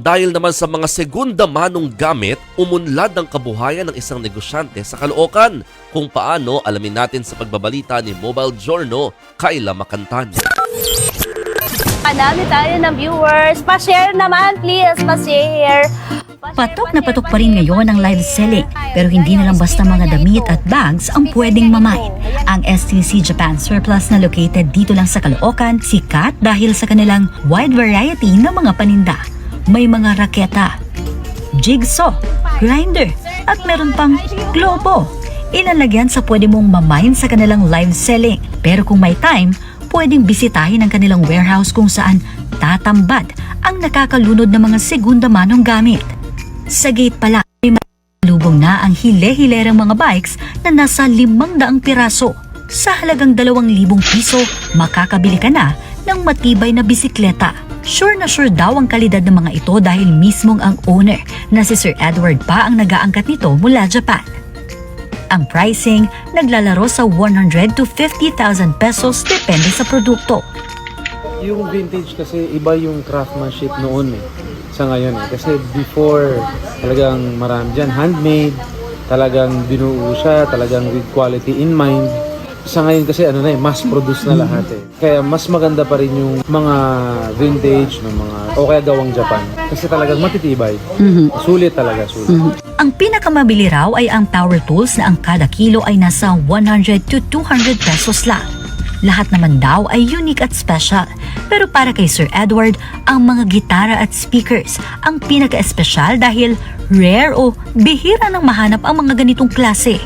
Dahil naman sa mga segunda manong gamit, umunlad ang kabuhayan ng isang negosyante sa Caloocan. Kung paano, alamin natin sa pagbabalita ni Mobile Journal, Kayla Makantan. Panami tayo ng viewers. Pa-share naman, please. Pa-share. Patok na patok pa rin ngayon ang live selling pero hindi na lang basta mga damit at bags ang pwedeng mamain. Ang STC Japan Surplus na located dito lang sa Caloocan, sikat dahil sa kanilang wide variety ng mga paninda. May mga raketa, jigsaw, grinder, at meron pang globo. Ilalagyan sa pwede mong mamain sa kanilang live selling. Pero kung may time, pwedeng bisitahin ang kanilang warehouse kung saan tatambad ang nakakalunod ng mga segunda manong gamit. Sa gate pala, may lubong na ang hile-hilerang mga bikes na nasa limang daang piraso. Sa halagang dalawang libong piso, makakabili ka na ng matibay na bisikleta. Sure na sure daw ang kalidad ng mga ito dahil mismong ang owner na si Sir Edward pa ang nagaangkat nito mula Japan. Ang pricing naglalaro sa 100 to 50,000 pesos depende sa produkto. Yung vintage kasi iba yung craftsmanship noon eh. Sa ngayon eh. Kasi before talagang marami dyan. Handmade. Talagang binuo siya. Talagang with quality in mind. Sa ngayon kasi ano na eh, mass produce na lahat eh. Kaya mas maganda pa rin yung mga vintage ng mga o kaya gawang Japan. Kasi talagang matitibay. Sulit talaga, sulit. Ang pinakamabili raw ay ang power tools na ang kada kilo ay nasa 100 to 200 pesos lang. Lahat naman daw ay unique at special. Pero para kay Sir Edward, ang mga gitara at speakers ang pinaka-espesyal dahil rare o bihira nang mahanap ang mga ganitong klase.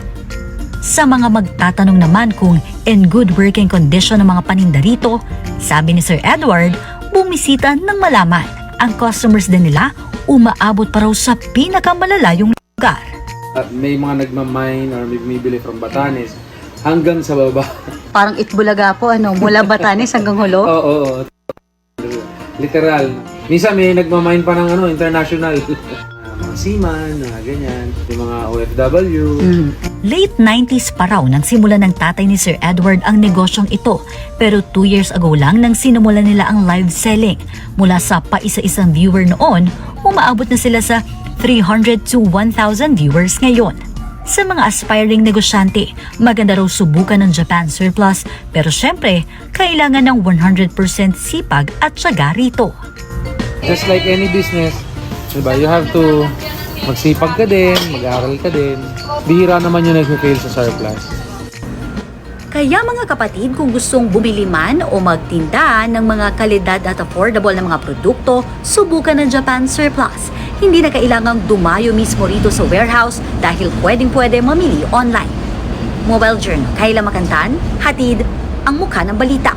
Sa mga magtatanong naman kung in good working condition ang mga paninda rito, sabi ni Sir Edward, bumisita ng malaman. Ang customers din nila umaabot pa raw sa pinakamalalayong lugar. At may mga nagmamine or may bumibili from Batanes hanggang sa baba. Parang Itbulaga po, ano, mula Batanes hanggang Hulo. Oo, oo, oo. Literal. Minsan may nagmamine pa ng ano, international. mga seaman, mga ganyan. Yung mga OFW. Late 90s pa raw nang simulan ng tatay ni Sir Edward ang negosyong ito. Pero 2 years ago lang nang sinimulan nila ang live selling. Mula sa paisa-isang viewer noon, umaabot na sila sa 300 to 1,000 viewers ngayon. Sa mga aspiring negosyante, maganda raw subukan ng Japan Surplus pero syempre, kailangan ng 100% sipag at syaga rito. Just like any business, diba, you have to magsipag ka din, mag-aaral ka din. Bihira naman yung nag-fail sa surplus. Kaya mga kapatid, kung gustong bumili man o magtinda ng mga kalidad at affordable na mga produkto, subukan ng Japan Surplus. Hindi na kailangang dumayo mismo rito sa warehouse dahil pwedeng-pwede mamili online. Mobile Journal, Kayla Makantan, hatid ang mukha ng balita.